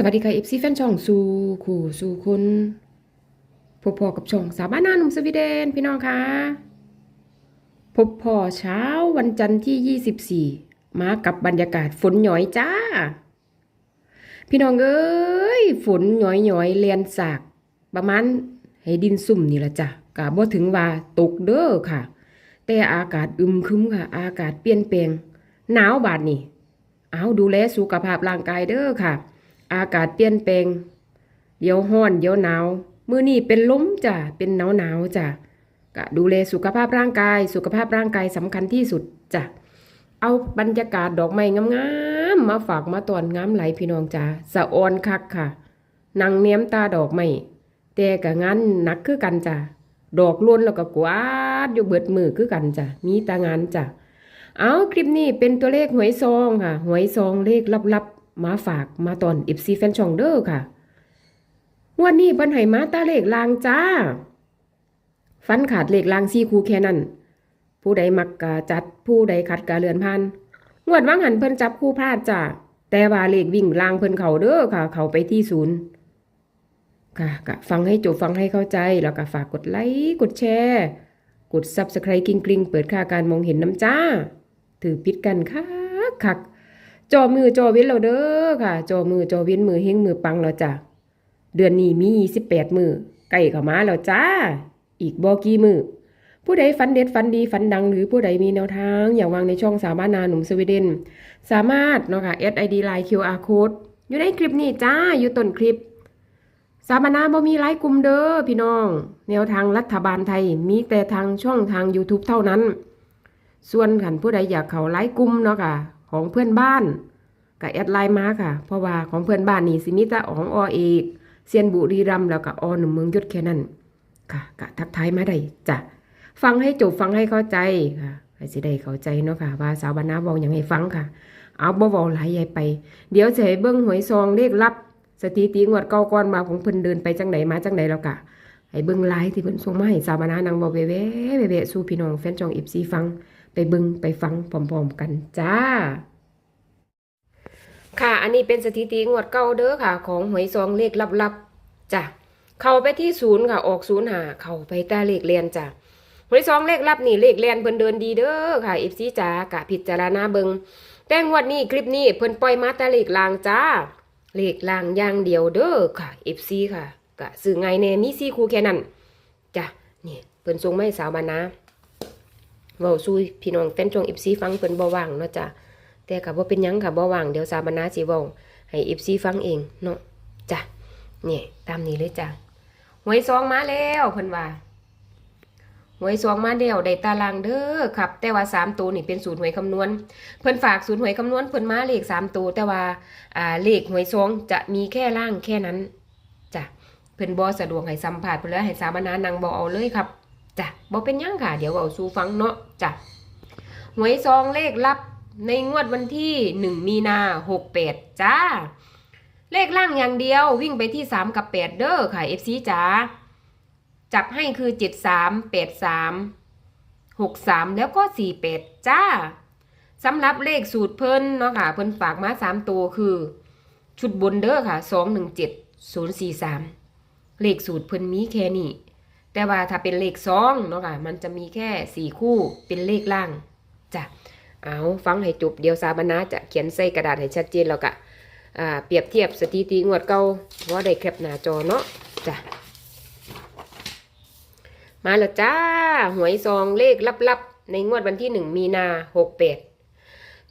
สวัสดีค่ะเอฟซีแฟนช่องสู่ขู่สู่คุณพบพอกับช่องสาวบ้านนาหนุ่มสวีเดนพี่น้องคะพบพอเช้าวันจันทร์ที่ 24 มากับบรรยากาศฝนหย่อยจ้า พี่น้องเอ้ยฝนหย่อยหย่อยเลียนสาก ประมาณให้ดินสุ่มนี่ละจ้ะกะบ่ถึงว่าตกเด้อค่ะ แต่อากาศอึมครึมค่ะ อากาศเปลี่ยนแปลงหนาวบาดนี่เอาดูแลสุขภาพร่างกายเด้อค่ะ อากาศเปลี่ยนแปลง เดี๋ยวร้อนเดี๋ยวหนาวมื้อนี้เป็นลมจ้ะเป็นหนาวหนาวจ้ะก็ดูแลสุขภาพร่างกาย สุขภาพร่างกายสำคัญที่สุดจ้ะเอาบรรยากาศดอกไม้งามๆมาฝากมาตอนงามไหลพี่น้องจ้ะสะออนคักค่ะนางเนียมตาดอกไม้แต่ก็งานหนักคือกันจ้ะดอกล้วนแล้วก็กวาดอยู่เบิดมือคือกันจ้ะมีตางานจ้ะเอาคลิปนี้เป็นตัวเลขหวยซองค่ะ หวยซองเลขลับๆ มาฝากมาตอนอิฟซีแฟนช่องเด้อค่ะงวันนี้เพิ่นให้มาตาเลขลางจ้า ฟันขาดเลขลางซี่คูแค่นั้นผู้ใดมักกะจัดผู้ใดขัดกะเลือนพันงวดว่างหันเพิ่นจับคู่พลาดจ้าแต่ว่าเลขวิ่งลางเพิ่นเขาเด้อค่ะ เขาไปที่ศูนย์ค่ะกะฟังให้จบฟังให้เข้าใจแล้วก็ฝากกดไลค์กดแชร์กด Subscribe กริงกริงเปิดค่าการมองเห็นน้ำจ้า ถือปิดกันคักคัก จอมือจอเว้นเราเด้อค่ะ จอมือจอเว้นมือเฮงมือปังเราจ้ะเดือนนี้มี28มือใกล้เข้ามาแล้วจ้า อีกบ่กี่มือผู้ใดฝันเด็ดฝันดีฝันดังหรือผู้ใดมีแนวทาง อยากวางในช่องสามานาหนุ่มสวีเดน สามารถเนาะค่ะ SID Line QR Code อยู่ในคลิปนี้จ้าอยู่ต้นคลิป สามนาบ่มีไลค์กลุ่มเด้อพี่น้อง แนวทางรัฐบาลไทยมีแต่ทางช่องทาง YouTube เท่านั้น ส่วนขันผู้ใดอยากเข้าไลค์กลุ่มเนาะค่ะ ของเพื่อนบ้านก็แอดไลน์มาค่ะ เพราะว่าของเพื่อนบ้านนี่สิมีแต่ของอเอกเซียนบุรีรัมแล้วก็อหนุ่มเมืองยศแค่นั้นค่ะก็ทักทายมาได้จ้ะฟังให้จบฟังให้เข้าใจค่ะให้สิได้เข้าใจเนาะค่ะ ว่าสาวบรรณาเว้าหยังให้ฟังค่ะ เอาบ่เว้าหลายใหญ่ไป เดี๋ยวจะให้เบิ่งหวยซองเลขลับ สถิติงวดเก่าก่อนมาของเพิ่นเดินไปจังไหนมาจังไหนแล้วกะให้เบิ่งไลน์ที่เพิ่นส่งมาให้สาวบรรณานางเว้าแว่ๆแว่ๆสู่พี่น้องแฟนช่อง FC ฟัง ไปเบิ่งไปฟังพร้อมๆกันจ้า ค่ะ อันนี้เป็นสถิติงวดเก่าเด้อค่ะ ของหวยซองเลขลับๆจ้ะเข้าไปที่ศูนย์ค่ะออกศูนย์หาเข้าไปแต่เลขเรียนจ้ะหวยซองเลขลับนี่เลขเรียนเพิ่นเดินดีเด้อค่ะ FC จ๋ากะพิจารณาเบิงแต่งวดนี้คลิปนี้เพิ่นปล่อยมาแต่เลขลางจ้าเลขลางอย่างเดียวเด้อค่ะ FC ค่ะกะซื้อไงแน่มีซี่คูแค่นั้นจ้ะนี่เพิ่นส่งไมาให้สาวบานา เว้าสู่พี่น้องแฟนช่อง FC ฟังเพิ่นบ่ว่างเนาะจ้ะแต่ก็บ่เป็นหยังค่ะบ่ว่างเดี๋ยวสาบรรณาสิเว้าให้ FC ฟังเองเนาะจ้ะนี่ตามนี้เลยจ้ะหวยซองมาแล้วเพิ่นว่าหวยซองมาแล้วได้ตารางเด้อครับ แต่ว่า3ตัวนี่เป็นสูตรหวยคำนวณ เพิ่นฝากสูตรหวยคำนวณเพิ่นมาเลข3ตัวแต่ว่าอ่าเลขหวยซองจะมีแค่ล่างแค่นั้นจ้ะเพิ่นบ่สะดวกให้สัมภาษณ์เพิ่นเลยให้สาบรรณานั่งบ่เอาเลยครับ จ้ะบ่เป็นยังค่ะ เดี๋ยวเอาสู่ฟังเนาะจ้ะหวยซองเลขลับในงวดวันที่1มีนา68จ้า เลขล่างอย่างเดียววิ่งไปที่3กับ8เด้อค่ะ FC จ๋าจับให้คือ73 83 63แล้วก็48จ้าสำหรับเลขสูตรเพิ่นเนาะค่ะ เพิ่นฝากมา3ตัวคือ ชุดบนเด้อค่ะ217 043เลขสูตรเพิ่นมีแค่นี้ แต่ว่าถ้าเป็นเลขซองเนาะค่ะ มันจะมีแค่4คู่เป็นเลขล่างจ้ะเอาฟังให้จบเดี๋ยวสาบนาจะเขียนใส่กระดาษให้ชัดเจนแล้วก็เปรียบเทียบสถิติงวดเก่าว่าได้แคปหน้าจอเนาะจ้ะมาแล้วจ้า หวยซองเลขลับๆ ในงวดวันที่หนึ่งมีนาหกแปด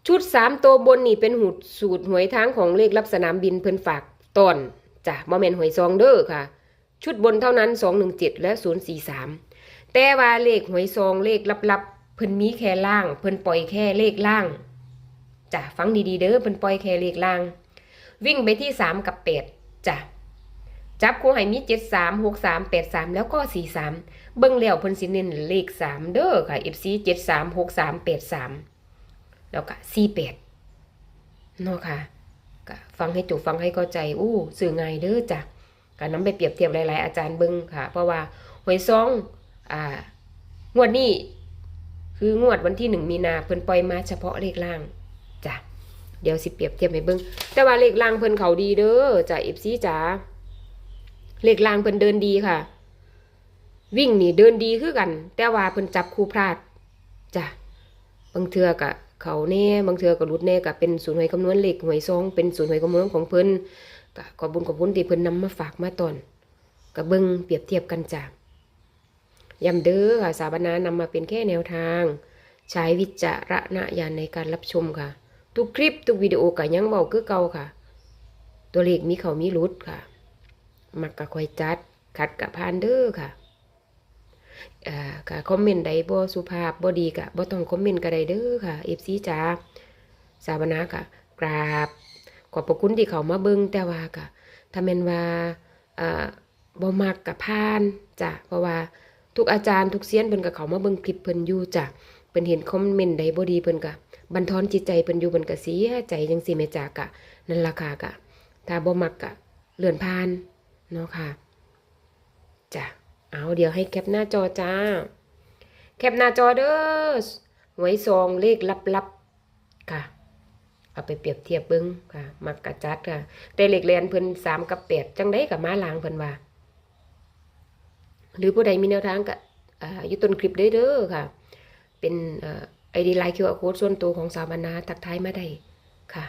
ชุดสามตัวบนนี่เป็นหูดสูตรหวยทางของเลขลับสนามบินเพิ่นฝากตอนจ้ะบ่แม่นหวยซองเด้อค่ะ ชุดบนเท่านั้นสองหนึ่งเจ็ดและศูนย์สี่สามแต่ว่าเลขหวยซองเลขลับๆ เพิ่นมีแค่ล่าง เพิ่นปล่อยแค่เลขล่างจ้ะฟังดีๆเด้อเพิ่นปล่อยแค่เลขล่าง วิ่งไปที่สามกับแปดจ้ะจับคู่ให้มีเจ็ดสามหกสามแปดสามแล้วก็สี่สามเบิ่งแล้วเพิ่นสิเน้นเลขสามเด้อค่ะ FC เจ็ดสามหกสามแปดสามแล้วก็สี่แปดเนาะค่ะก็ฟังให้จบฟังให้เข้าใจ อู้สื่อไงเด้อจ้ะ ก็นำไปเปรียบเทียบหลาย ๆ อาจารย์เบิ่งค่ะ เพราะว่าหวยซองอ่างวดนี้คืองวดวันที่หนึ่งมีนาเพิ่นปล่อยมาเฉพาะเลขล่างจ้ะเดี๋ยวสิเปรียบเทียบให้เบิ่งแต่ว่าเลขล่างเพิ่นเขาดีเด้อจ้ะ FC จ๋าเลขล่างเพิ่นเดินดีค่ะ วิ่งนี่เดินดีคือกัน แต่ว่าเพิ่นจับคู่พลาดจ้ะบางเทือก็เขาแน่บางเทือก็หลุดแน่ก็เป็นศูนย์หวยคำนวณเลขหวยซองเป็นศูนย์หวยคำนวณของเพิ่น ขอบุญขอบคุณที่เพิ่นนำมาฝากมาตอนก็เบิ่งเปรียบเทียบกันจ้ะย้ำเด้อค่ะสาบานานำมาเป็นแค่แนวทาง ใช้วิจารณญาณในการรับชมค่ะ ทุกคลิปทุกวิดีโอก็ยังเบาคือเก่าค่ะ ตัวเลขมีเขามีรุดค่ะ มักกะคอยจัด ขัดกะพานเด้อค่ะอ่ากะคอมเมนต์ใดบ่สุภาพบ่ดีกะบ่ต้องคอมเมนต์ก็ได้เด้อค่ะ FC จ๋าสาบานากะกราบ อบพระคุณที่เขามาเบิ่งแต่ว่ากะถ้าแม่นว่าอ่าบ่มักกะพานจ้ะเพราะว่าทุกอาจารย์ทุกเซียนเพิ่นก็เขามาเบิ่งคลิปเพิ่นอยู่จ้ะเพิ่นเห็นคอมเมนต์ใดบ่ดีเพิ่นก็บันทอนจิตใจเพิ่นอยู่เพิ่นก็เสียใจจังซี่แม่จากะนั่นล่ะค่ะกะถ้าบ่มักกะเลื่อนผ่านเนาะค่ะจ้ะเอาเดี๋ยวให้แคปหน้าจอจ้า แคปหน้าจอเด้อหวยซองเลขลับๆค่ะ เอาไปเปรียบเทียบเบิ่งค่ะ มักกะจัดค่ะ แต่เลขแลนเพิ่น3กับ8จังได๋ก็มาลางเพิ่นว่า หรือผู้ใดมีแนวทางก็อ่าอยู่ต้นคลิปเด้อเด้อค่ะ เป็นไอดีไลน์คิวอาร์โค้ดส่วนตัวของสาวบรรณาทักทายมาได้ค่ะ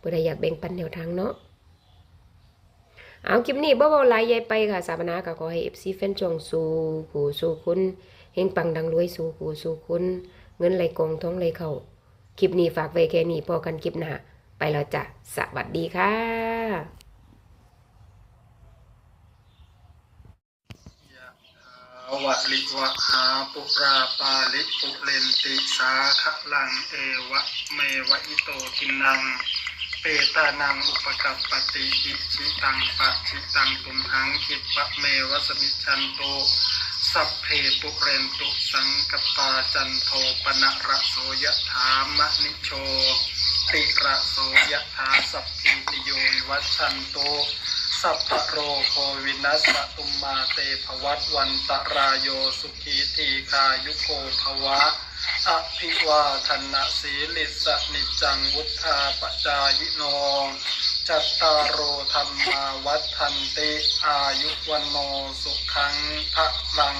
ผู้ใดอยากแบ่งปันแนวทางเนาะเอาคลิปนี้บ่เว้าหลายใหญ่ไปค่ะ สาวบรรณาก็ขอให้ FC แฟนชงสู่ผู้สู่คุณเฮงปังดังรวยสู่ผู้สู่คุณเงินไหลกองท้องไหลเข้า คลิปนี้ฝากไว้แค่นี้พอกันคลิปหน้าไปแล้วจ้ะสวัสดีค่ะวะลิวะหาปุราปาลิปุเรนติสาคะลังเอวะเมวะอิโตทินัง เปตานังอุปกัปปติอิชิตังปะชิตังตุมหังคิปะเมวะสมิจฉันโต สัพเพปุเรนตุสังกปาจันโทปนะระโสยถามะนิโชติระโสยถาสัพพิติโยวิวัชันโตสัพพะโรโควินัสสตุมมาเตภวัตวันตรายโยสุขีทีคายุโกภวะอภิวาทนาสีลิสนิจจังวุธาปจายโน จัตตารโอธรรมาวัฏทันติ อายุวันโนสุขังพระลัง